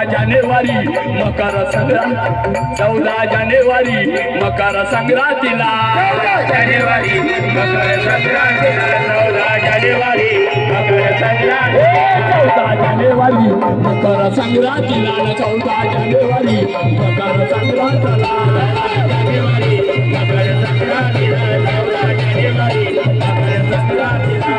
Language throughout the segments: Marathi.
चौदा जानेवारी मकर संक्रांत. चौदा जानेवारी मकर संक्रांतीला. जानेवारी मकर संक्रांतीला. चौदा जानेवारी मकर संक्रांती चौदा जानेवारी मकर संक्रांतीला. चौदा जानेवारी मकर संक्रांतीला. जानेवारी मकर संक्रांतीला. चौदा जानेवारी मकर संक्रांतीला.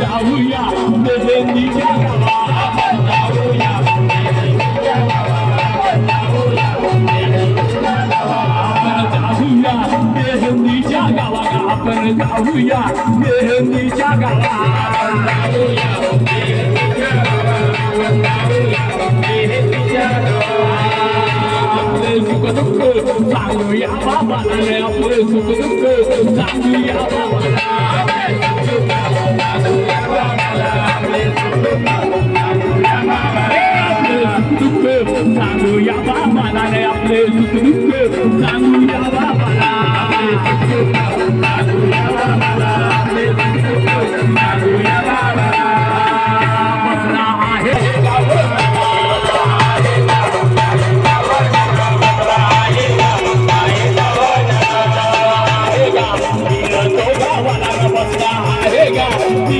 आपण जाऊया देहंदीच्या गावाला आपण जाऊया देहंदीच्या गावाला आपण जाऊया देहंदीच्या गावाला आपण जाऊया गावाला आपण जाऊया गावाला आपण जाऊया गावाला आपले सुख दुःख सांगूया बाबाला आपले सुख दुःख सांगूया बाबाला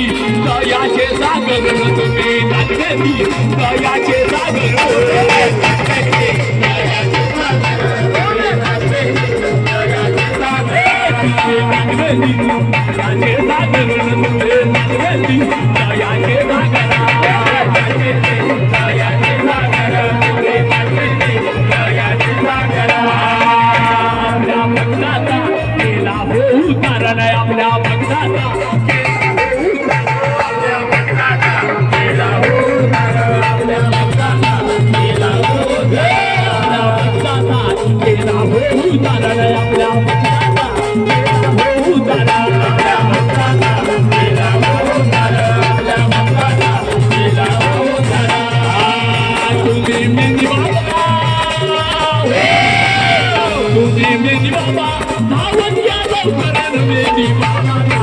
मी दयाचे सागर तुम्ही दाखवली दयाचे सागर mini baba. Mini mini baba. Tawan yadaw para na mini baba.